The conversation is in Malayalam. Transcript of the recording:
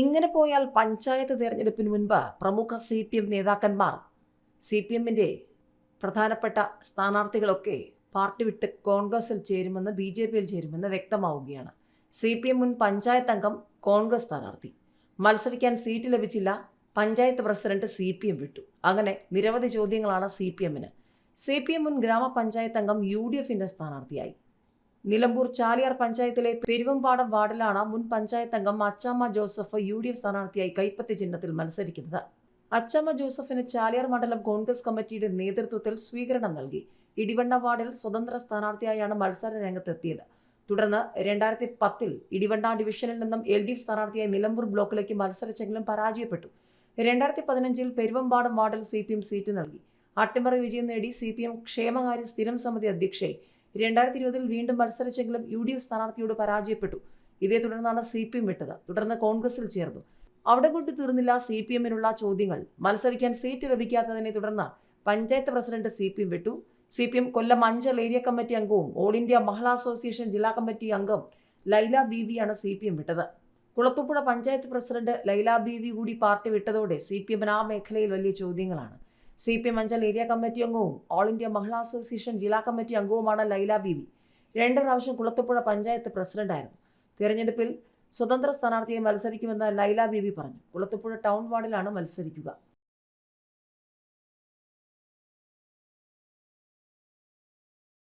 ഇങ്ങനെ പോയാൽ പഞ്ചായത്ത് തിരഞ്ഞെടുപ്പിന് മുൻപ് പ്രമുഖ സി പി എം നേതാക്കന്മാർ സി പി എമ്മിന്റെ പ്രധാനപ്പെട്ട സ്ഥാനാർത്ഥികളൊക്കെ പാർട്ടി വിട്ട് കോൺഗ്രസിൽ ചേരുമെന്ന് ബി ജെ പിയിൽ ചേരുമെന്ന് വ്യക്തമാവുകയാണ്. സി പി എം മുൻ പഞ്ചായത്ത് അംഗം കോൺഗ്രസ് സ്ഥാനാർത്ഥി. മത്സരിക്കാൻ സീറ്റ് ലഭിച്ചില്ല panchayat president C P M വിട്ടു. അങ്ങനെ നിരവധി ചോദ്യങ്ങളാണ് സി പി എമ്മിന്. സി പി എം മുൻ ഗ്രാമപഞ്ചായത്ത് അംഗം യു ഡി എഫിന്റെ സ്ഥാനാർത്ഥിയായി. നിലമ്പൂർ ചാലിയാർ പഞ്ചായത്തിലെ പെരുവമ്പാടം വാർഡിലാണ് മുൻ പഞ്ചായത്ത് അംഗം Achamma Joseph U D F സ്ഥാനാർത്ഥിയായി കൈപ്പത്തി ചിഹ്നത്തിൽ മത്സരിക്കുന്നത്. അച്ചാമ്മ ജോസഫിന് ചാലിയാർ മണ്ഡലം കോൺഗ്രസ് കമ്മിറ്റിയുടെ നേതൃത്വത്തിൽ സ്വീകരണം നൽകി. ഇടിവണ്ണ വാർഡിൽ സ്വതന്ത്ര സ്ഥാനാർത്ഥിയായാണ് മത്സര രംഗത്തെത്തിയത്. തുടർന്ന് രണ്ടായിരത്തി പത്തിൽ ഇടിവണ്ണ ഡിവിഷനിൽ നിന്നും എൽ ഡി എഫ് സ്ഥാനാർത്ഥിയായി നിലമ്പൂർ ബ്ലോക്കിലേക്ക് മത്സരിച്ചെങ്കിലും പരാജയപ്പെട്ടു. രണ്ടായിരത്തി പതിനഞ്ചിൽ പെരുവമ്പാടം വാർഡിൽ സി പി എം സീറ്റ് നൽകി. അട്ടിമറി വിജയം നേടി സി പി എം ക്ഷേമകാര്യ സ്ഥിരം സമിതി അധ്യക്ഷയായി. രണ്ടായിരത്തി ഇരുപതിൽ വീണ്ടും മത്സരിച്ചെങ്കിലും യു ഡി എഫ് സ്ഥാനാർത്ഥിയോട് പരാജയപ്പെട്ടു. ഇതേ തുടർന്നാണ് സി പി എം വിട്ടത്. തുടർന്ന് കോൺഗ്രസിൽ ചേർന്നു. അവിടെ കൊണ്ട് തീർന്നില്ല സി പി എമ്മിനുള്ള ചോദ്യങ്ങൾ. മത്സരിക്കാൻ സീറ്റ് ലഭിക്കാത്തതിനെ തുടർന്ന് panchayat president C P M വിട്ടു. C P M Kollam Anchal area committee അംഗവും ഓൾ ഇന്ത്യ മഹിളാ അസോസിയേഷൻ ജില്ലാ കമ്മിറ്റി അംഗം ലൈല ബി വിയാണ് സി പി എം വിട്ടത്. Kulathupuzha panchayat president Laila B V കൂടി പാർട്ടി വിട്ടതോടെ സി പി എമ്മിന് ആ മേഖലയിൽ വലിയ ചോദ്യങ്ങളാണ്. C P M Anchal area committee അംഗവും ഓൾ ഇന്ത്യ മഹിളാ അസോസിയേഷൻ ജില്ലാ കമ്മിറ്റി അംഗവുമാണ് ലൈല ബീവി. രണ്ട് പ്രാവശ്യം കുളത്തപ്പുഴ പഞ്ചായത്ത് പ്രസിഡന്റായിരുന്നു തിരഞ്ഞെടുപ്പിൽ സ്വതന്ത്ര സ്ഥാനാർത്ഥിയെ മത്സരിക്കുമെന്ന് ലൈല ബീവി പറഞ്ഞു. കുളത്തപ്പുഴ ടൗൺ വാർഡിലാണ് മത്സരിക്കുക.